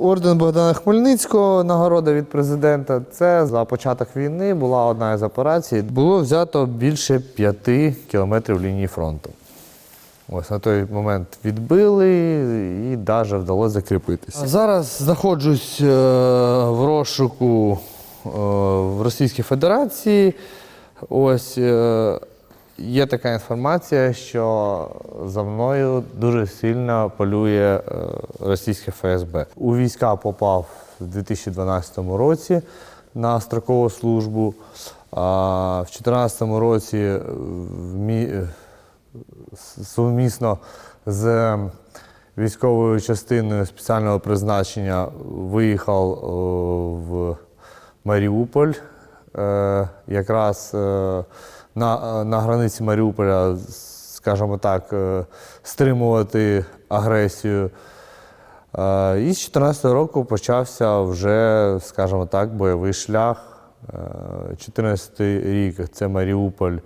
Орден Богдана Хмельницького, нагорода від президента. Це за початок війни була одна із операцій. Було взято більше п'яти кілометрів лінії фронту. Ось на той момент відбили і навіть вдалося закріпитися. Зараз знаходжусь е, в розшуку е, в Російській Федерації. Ось е, є така інформація, що за мною дуже сильно полює е, російське ФСБ. У війська попав у 2012 році на строкову службу. А в 2014 році е, сумісно з військовою частиною спеціального призначення виїхав е, в Маріуполь. Е, Якраз е, на, на границі Маріуполя, скажімо так, е, стримувати агресію. Е, І з 2014 року почався вже, скажімо так, бойовий шлях. 2014 рік це Маріуполь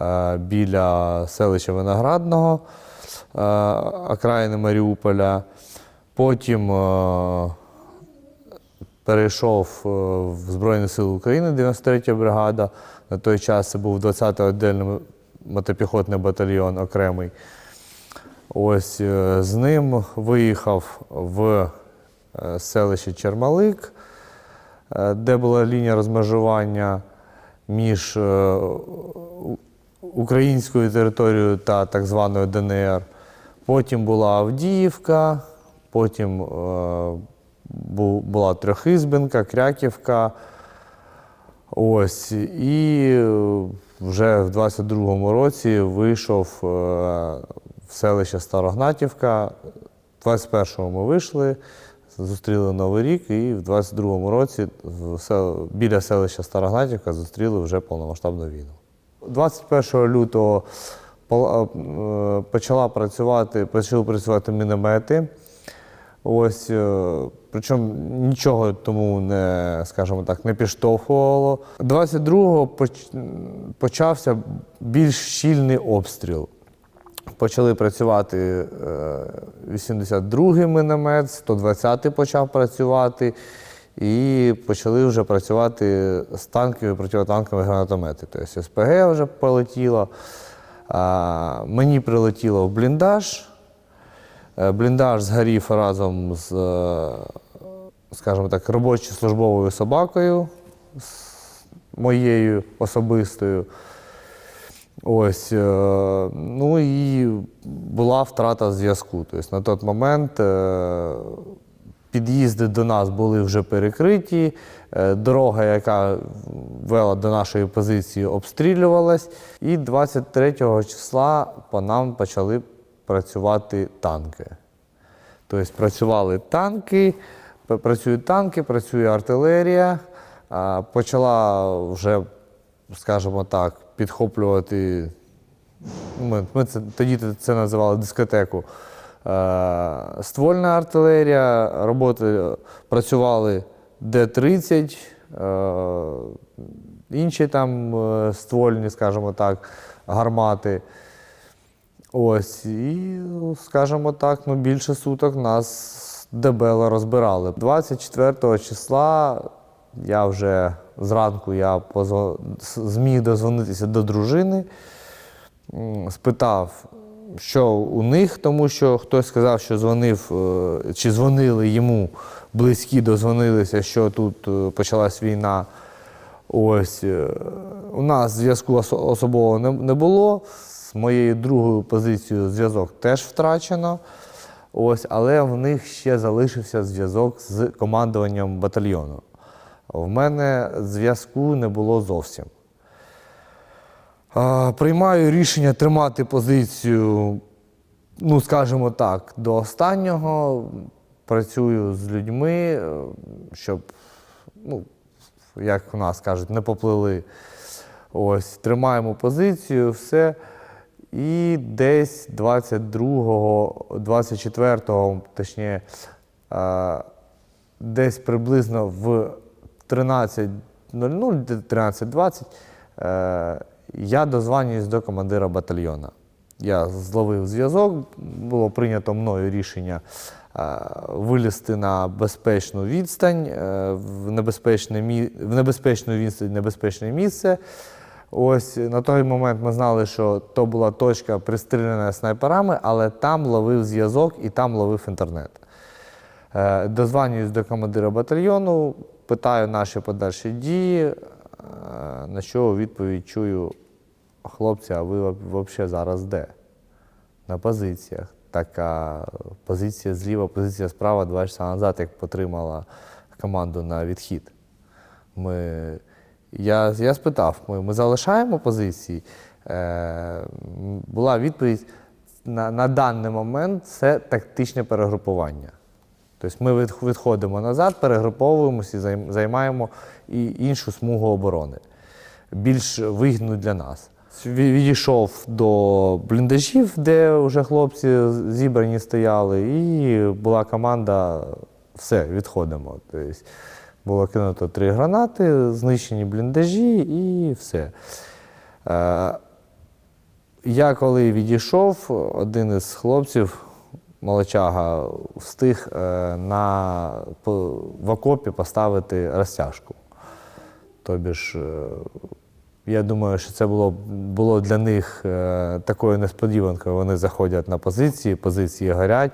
е, біля селища Виноградного, е, окраїни Маріуполя. Потім е, перейшов е, в Збройні Сили України, 93 бригада. На той час це був 20-й віддільний мотопіхотний батальйон окремий. Ось е, з ним виїхав в е, селище Чермалик, е, де була лінія розмежування між українською територією та так званою ДНР. Потім була Авдіївка, потім була Трьохізбинка, Кряківка. Ось. І е, вже в 22-му році вийшов е, в селище Старогнатівка. В 21-му ми вийшли, зустріли Новий рік, і в 22-му році біля селища Старогнатівка зустріли вже повномасштабну війну. 21 лютого е, почала працювати, почали працювати міномети. Ось, причому нічого тому не, скажімо так, не підштовхувало. 22-го почався більш щільний обстріл. Почали працювати е, 82-й міномет, 120-й почав працювати, і почали вже працювати з танків і протитанкові гранатомети. Тобто СПГ вже полетіло. Мені прилетіло в бліндаж. Е, Бліндаж згорів разом з, е, скажімо так, робочою службовою собакою моєю особистою. Ось, е, ну і була втрата зв'язку. Тобто на той момент е, під'їзди до нас були вже перекриті, е, дорога, яка вела до нашої позиції, обстрілювалась. І 23 числа по нам почали працювати танки. Тобто працювали танки, працюють танки, працює артилерія. Почала вже, скажімо так, підхоплювати. Ми, ми це, тоді це називали дискотеку. Е, ствольна артилерія, роботи працювали Д-30, е, інші там е, ствольні, скажімо так, гармати. Ось, і, скажімо так, ну, більше суток нас дебело розбирали. 24 числа я вже зранку я позво- зміг дозвонитися до дружини, спитав, що у них, тому що хтось сказав, що дзвонив, е, чи дзвонили йому близькі, дозвонилися, що тут е, почалась війна. Ось е, у нас зв'язку осо- особового не було. З моєю другою позицією зв'язок теж втрачено. Ось, але в них ще залишився зв'язок з командуванням батальйону. В мене зв'язку не було зовсім. Приймаю рішення тримати позицію, ну, скажімо так, до останнього. Працюю з людьми, е, щоб, ну, як у нас кажуть, не поплили. Ось, тримаємо позицію, все. І десь 22-го, 24-го, точніше, е, десь приблизно в 13.00, 13.20 е, я дозвонююсь до командира батальйона. Я зловив зв'язок, було прийнято мною рішення е, вилізти на безпечну відстань, в небезпечне, в небезпечну відстань, небезпечне місце. Ось на той момент ми знали, що то була точка пристрілена снайперами, але там ловив зв'язок і там ловив інтернет. Е, Дозванююсь до командира батальйону, питаю наші подальші дії, е, на що відповідь чую, хлопці, а ви взагалі зараз де? На позиціях. Така позиція зліва, позиція справа два часа назад, як потримала команду на відхід. Ми, я, я спитав, ми, залишаємо позиції. Е, була відповідь: на, на даний момент це тактичне перегрупування. Тобто ми відходимо назад, перегруповуємося і займаємо і іншу смугу оборони, більш вигідну для нас. Відійшов до бліндажів, де вже хлопці зібрані стояли, і була команда, все, відходимо. Тобто було кинуто три гранати, знищені бліндажі і все. Е, я коли відійшов, один із хлопців, молочага, встиг е, на, в окопі поставити розтяжку. Тобі ж, е, я думаю, що це було, було для них е, такою несподіванкою. Вони заходять на позиції, позиції горять,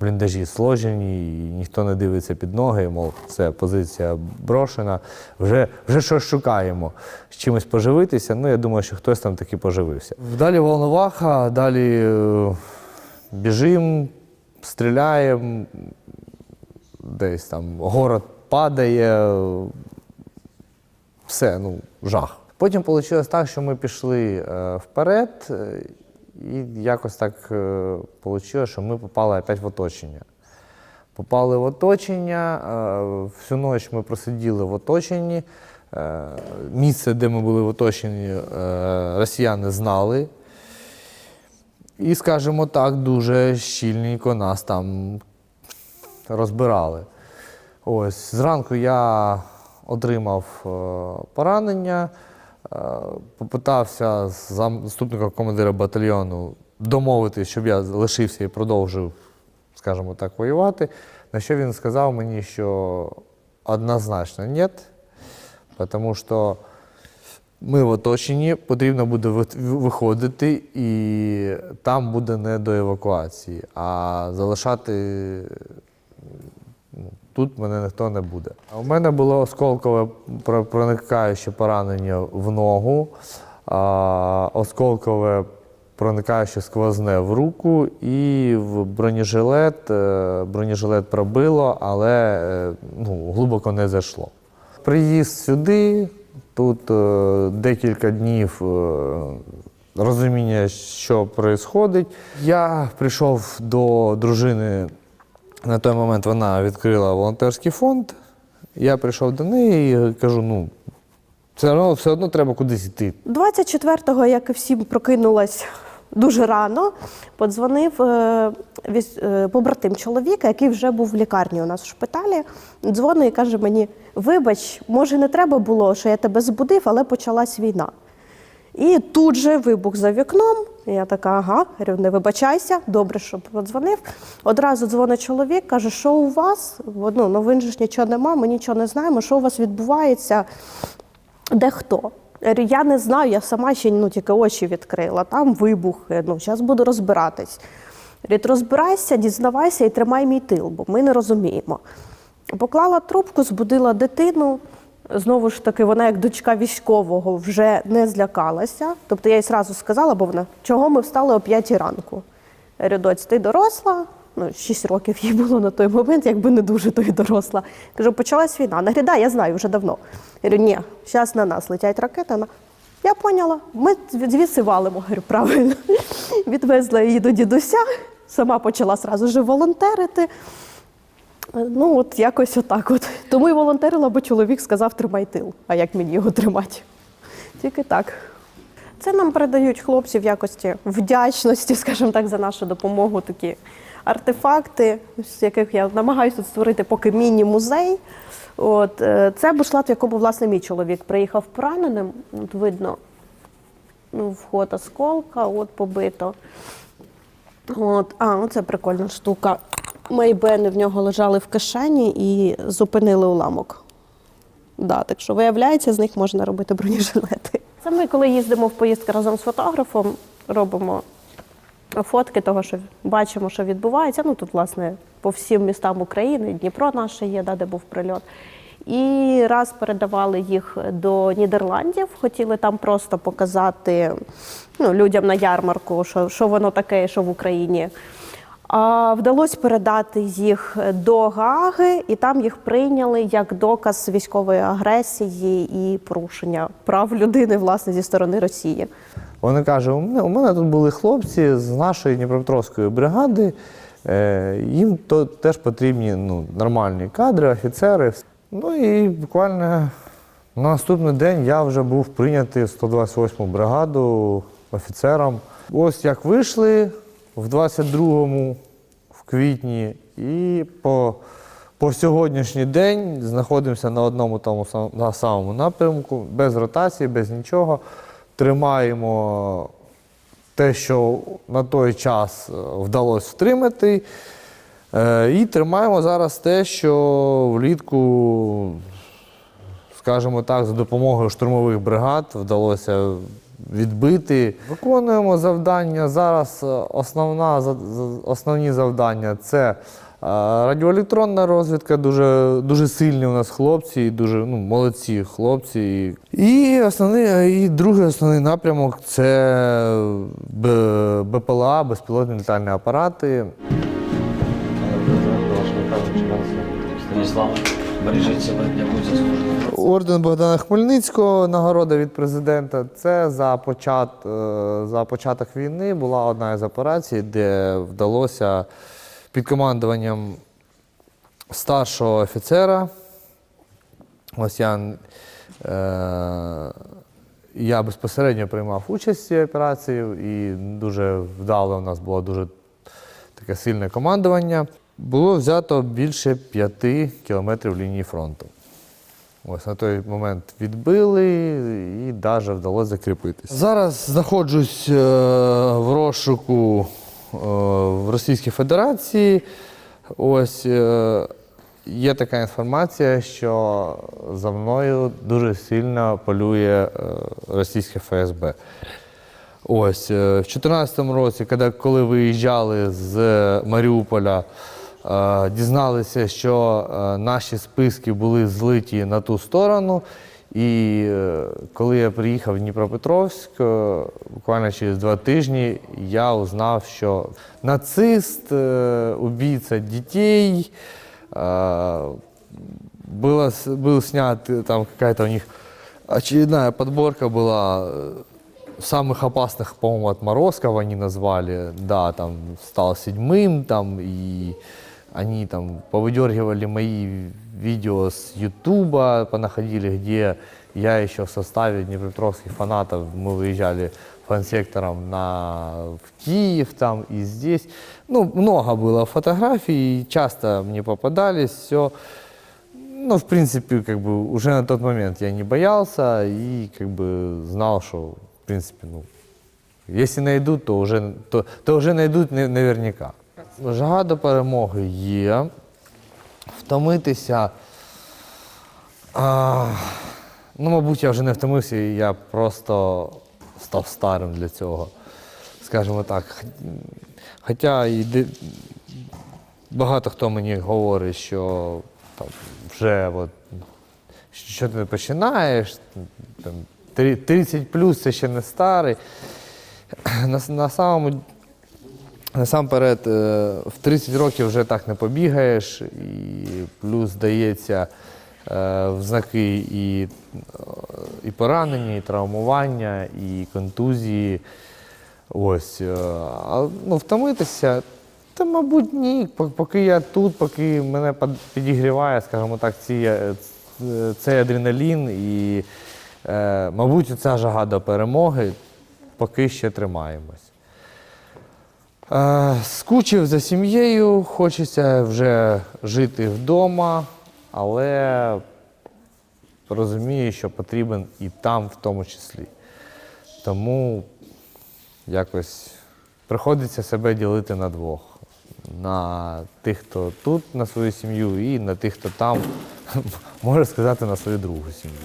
бліндажі сложені, і ніхто не дивиться під ноги, мов, це позиція брошена. Вже, вже щось шукаємо. З чимось поживитися. Ну, я думаю, що хтось там таки поживився. Далі волноваха, далі е, біжимо, стріляємо, десь там город падає, все, ну, жах. Потім вийшло так, що ми пішли е, вперед, е, і якось так е, вийшло, що ми попали опять в оточення. Попали в оточення, е, всю ніч ми просиділи в оточенні. Е, місце, де ми були в оточенні, е, росіяни знали. І, скажімо так, дуже щільненько нас там розбирали. Ось зранку я отримав е, поранення, е, попитався з заступника командира батальйону домовитися, щоб я лишився і продовжив, скажімо так, воювати. На що він сказав мені, що однозначно ні, тому що ми в оточенні, потрібно буде виходити, і там буде не до евакуації, а залишати тут мене ніхто не буде. У мене було осколкове про- проникаюче поранення в ногу, осколкове проникаюче сквозне в руку і в бронежилет. Е, Бронежилет пробило, але е, ну, глибоко не зайшло. Приїзд сюди, тут е, декілька днів розуміння, що відбувається. Я прийшов до дружини на той момент вона відкрила волонтерський фонд. Я прийшов до неї і кажу: ну, все одно, все одно треба кудись йти. 24-го, як і всім, прокинулась дуже рано. Подзвонив е, е, побратим чоловіка, який вже був в лікарні у нас в шпиталі. Дзвонить і каже мені: вибач, може, не треба було, що я тебе збудив, але почалась війна. І тут же вибух за вікном. Я така, ага, говорю, не вибачайся, добре, що подзвонив. Одразу дзвонить чоловік, каже, що у вас? Ну, новин же ж нічого нема, ми нічого не знаємо, що у вас відбувається, де хто. Я не знаю, я сама ще ну, тільки очі відкрила. Там вибух, ну, зараз буду розбиратись. Говорить, розбирайся, дізнавайся і тримай мій тил, бо ми не розуміємо. Поклала трубку, збудила дитину. Знову ж таки, вона, як дочка військового, вже не злякалася. Тобто я їй зразу сказала, бо вона, чого ми встали о 5 ранку. Я доць, ти доросла, ну, 6 років їй було на той момент, якби не дуже то й доросла. Кажу, почалась війна. Вона я знаю вже давно. Я ні, зараз на нас летять ракети. Вона, я поняла, ми звідси валимо. Говорю, правильно. Відвезла її до дідуся, сама почала зразу ж волонтерити. Ну, от якось отак. От. Тому і волонтерила, бо чоловік сказав, тримай тил. А як мені його тримати? Тільки так. Це нам передають хлопці в якості вдячності, скажімо так, за нашу допомогу. Такі артефакти, з яких я намагаюся створити поки міні-музей. От, е, це бушлат, в якому власне мій чоловік приїхав пораненим. От видно, ну, вход осколка, от побито. От, а, оце прикольна штука. Мейбени в нього лежали в кишені і зупинили уламок. Да, так що виявляється, з них можна робити бронежилети. Це ми, коли їздимо в поїздки разом з фотографом, робимо фотки того, що бачимо, що відбувається. Ну тут, власне, по всім містам України, Дніпро наше є, да, де був прильот. І раз передавали їх до Нідерландів, хотіли там просто показати ну, людям на ярмарку, що, що воно таке, що в Україні. Вдалося передати їх до Гаги, і там їх прийняли як доказ військової агресії і порушення прав людини власне зі сторони Росії. Вони кажуть, у мене, тут були хлопці з нашої Дніпропетровської бригади. Е, їм то теж потрібні ну, нормальні кадри, офіцери. Ну і буквально на наступний день я вже був прийнятий в 128 бригаду офіцером. Ось як вийшли в 22-му, в квітні, і по, по сьогоднішній день знаходимося на одному тому на самому напрямку, без ротації, без нічого. Тримаємо те, що на той час е, вдалося втримати. Е, І тримаємо зараз те, що влітку, скажімо так, за допомогою штурмових бригад вдалося відбити. Виконуємо завдання. Зараз е, основна, основні завдання це е, радіоелектронна розвідка. Дуже, дуже сильні у нас хлопці, і дуже ну, молодці хлопці. І, основний, і другий основний напрямок це БПЛА, безпілотні літальні апарати. Станіслав, Орден Богдана Хмельницького, нагорода від президента. Це за, почат, е, за початок війни була одна із операцій, де вдалося під командуванням старшого офіцера. Ось я, е, я безпосередньо приймав участь в цій операції, і дуже вдало у нас було дуже таке сильне командування. Було взято більше п'яти кілометрів лінії фронту. Ось на той момент відбили і навіть вдалося закріпитися. Зараз знаходжусь е, в розшуку е, в Російській Федерації. Ось е, є така інформація, що за мною дуже сильно полює російське ФСБ. Ось в 2014 році, коли, виїжджали з Маріуполя, дізналися, що е, наші списки були злиті на ту сторону. І е, коли я приїхав в Дніпропетровськ, е, буквально через два тижні я узнав, що нацист, е, убійця дітей, е, было, с- был снят, э, там какая-то у них очередная подборка была э, самых опасных, по-моему, отморозков они назвали. Да, там стал седьмым, там, и они там повыдергивали мои видео с Ютуба, понаходили, где я еще в составе днепропетровских фанатов, мы выезжали фан-сектором на, в Киев там и здесь. Ну, много было фотографий, часто мне попадались, все. Ну, в принципе, как бы уже на тот момент я не боялся и как бы знал, что, в принципе, ну, если найдут, то уже, то, то вже найдуть не- наверняка. Жага до перемоги є. Втомитися. А, ну, мабуть, я вже не втомився, і я просто став старим для цього. Скажімо так. Хоча і багато хто мені говорить, що там, вже от, що ти починаєш, там, 30 плюс це ще не старий. На, на самому Насамперед, е, в 30 років вже так не побігаєш, і плюс здається е, в знаки і, і поранення, і травмування, і контузії. Ось. е, А ну, втомитися, та, мабуть, ні. Поки я тут, поки мене підігріває, скажімо так, ці, цей адреналін і, мабуть, ця жага до перемоги, поки ще тримаємось. Е, Скучив за сім'єю, хочеться вже жити вдома, але розумію, що потрібен і там в тому числі. Тому якось приходиться себе ділити на двох. На тих, хто тут, на свою сім'ю, і на тих, хто там, можна сказати, на свою другу сім'ю.